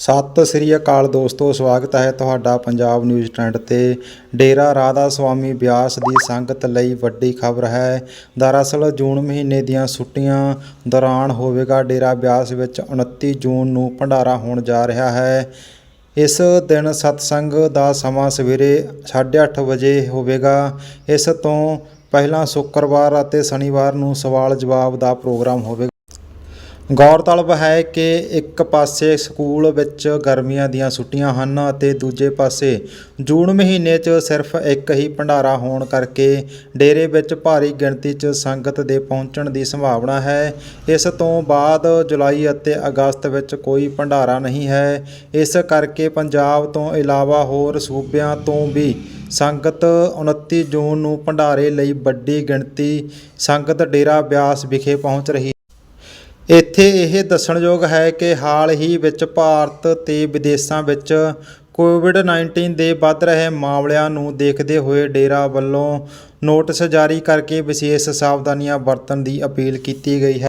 ਸਤਿ ਸ੍ਰੀ ਅਕਾਲ ਦੋਸਤੋ, ਸਵਾਗਤ ਹੈ ਤੁਹਾਡਾ ਪੰਜਾਬ ਨਿਊਜ਼ ਟ੍ਰੈਂਡ ਤੇ। ਡੇਰਾ ਰਾਧਾ ਸੁਆਮੀ ਬਿਆਸ ਦੀ ਸੰਗਤ ਲਈ ਵੱਡੀ ਖਬਰ ਹੈ। ਦਰਅਸਲ ਜੂਨ ਮਹੀਨੇ ਦੀਆਂ ਛੁੱਟੀਆਂ ਦੌਰਾਨ ਹੋਵੇਗਾ ਡੇਰਾ ਬਿਆਸ ਵਿੱਚ 29 ਜੂਨ ਨੂੰ ਭੰਡਾਰਾ ਹੋਣ ਜਾ ਰਿਹਾ ਹੈ। ਇਸ ਦਿਨ ਸਤਸੰਗ ਦਾ ਸਮਾਂ ਸਵੇਰੇ 8:30 ਵਜੇ ਹੋਵੇਗਾ। ਇਸ ਤੋਂ ਪਹਿਲਾਂ ਸ਼ੁੱਕਰਵਾਰ ਅਤੇ ਸ਼ਨੀਵਾਰ ਨੂੰ ਸਵਾਲ ਜਵਾਬ ਦਾ ਪ੍ਰੋਗਰਾਮ ਹੋਵੇਗਾ। ਗੌਰਤਲਬ ਹੈ ਕਿ ਇੱਕ ਪਾਸੇ ਸਕੂਲ ਵਿੱਚ ਗਰਮੀਆਂ ਦੀਆਂ ਛੁੱਟੀਆਂ ਹਨ ਅਤੇ ਦੂਜੇ ਪਾਸੇ ਜੂਨ ਮਹੀਨੇ 'ਚ ਸਿਰਫ ਇੱਕ ਹੀ ਭੰਡਾਰਾ ਹੋਣ ਕਰਕੇ ਡੇਰੇ ਵਿੱਚ ਭਾਰੀ ਗਿਣਤੀ 'ਚ ਸੰਗਤ ਦੇ ਪਹੁੰਚਣ ਦੀ ਸੰਭਾਵਨਾ ਹੈ। ਇਸ ਤੋਂ ਬਾਅਦ ਜੁਲਾਈ ਅਤੇ ਅਗਸਤ ਵਿੱਚ ਕੋਈ ਭੰਡਾਰਾ ਨਹੀਂ ਹੈ। ਇਸ ਕਰਕੇ ਪੰਜਾਬ ਤੋਂ ਇਲਾਵਾ ਹੋਰ ਸੂਬਿਆਂ ਤੋਂ ਵੀ ਸੰਗਤ 29 ਜੂਨ ਨੂੰ ਭੰਡਾਰੇ ਲਈ ਵੱਡੀ ਗਿਣਤੀ ਸੰਗਤ ਡੇਰਾ ਬਿਆਸ ਵਿਖੇ ਪਹੁੰਚ ਰਹੀ ਇੱਥੇ ਇਹ ਦੱਸਣਯੋਗ ਹੈ ਕਿ ਹਾਲ ਹੀ ਵਿੱਚ ਭਾਰਤ ਤੇ ਵਿਦੇਸ਼ਾਂ ਵਿੱਚ ਕੋਵਿਡ-19 ਦੇ ਵੱਧ ਰਹੇ ਮਾਮਲਿਆਂ ਨੂੰ ਦੇਖਦੇ ਹੋਏ ਡੇਰਾ ਵੱਲੋਂ ਨੋਟਿਸ ਜਾਰੀ ਕਰਕੇ ਵਿਸ਼ੇਸ਼ ਸਾਵਧਾਨੀਆਂ ਵਰਤਣ ਦੀ ਅਪੀਲ ਕੀਤੀ ਗਈ ਹੈ।